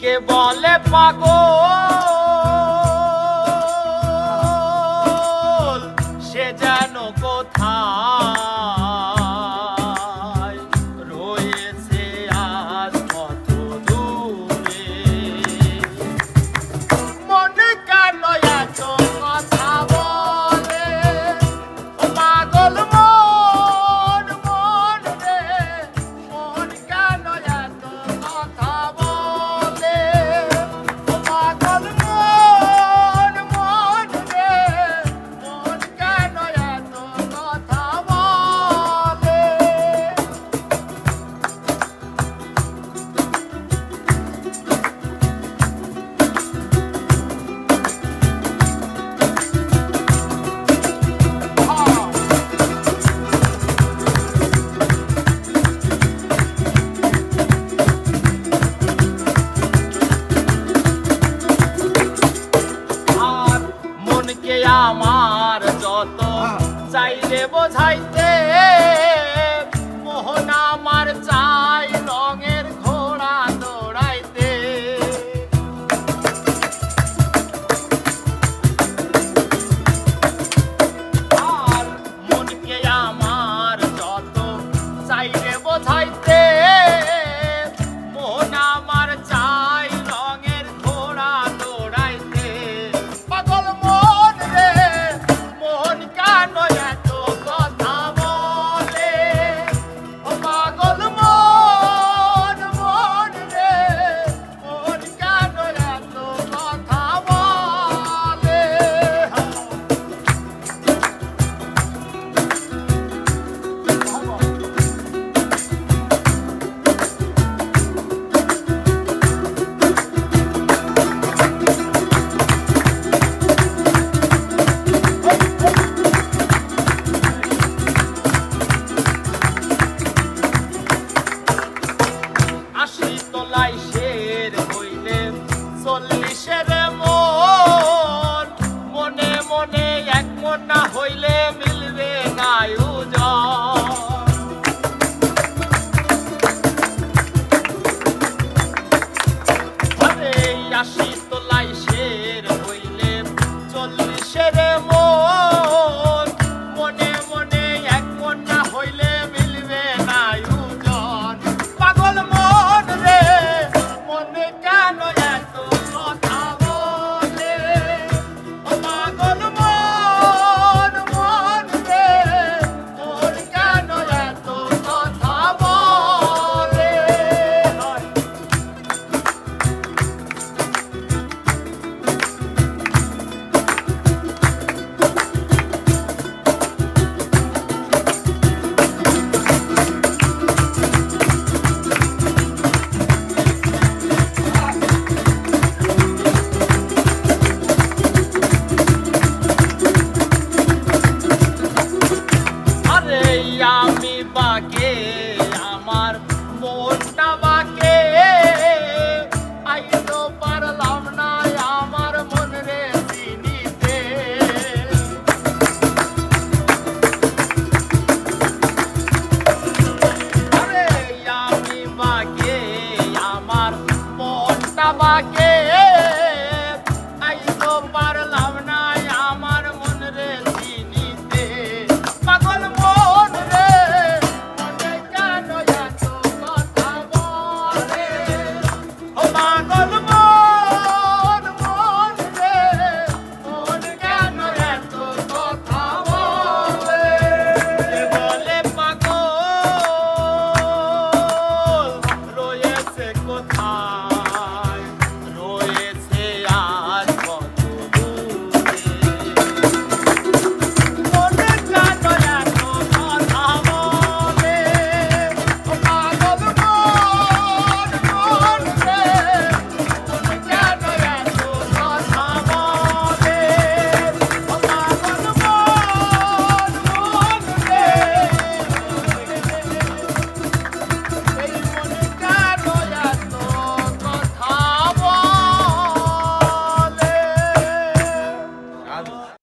কে বলে পাগল? আমার যত হ্যাঁ। চাইলে বোঝাইতে চল্লিশের মন। মনে মনে এক মন না হইলে মিলবে না আশি তোলাই শের হইলে চল্লিশের মন। time.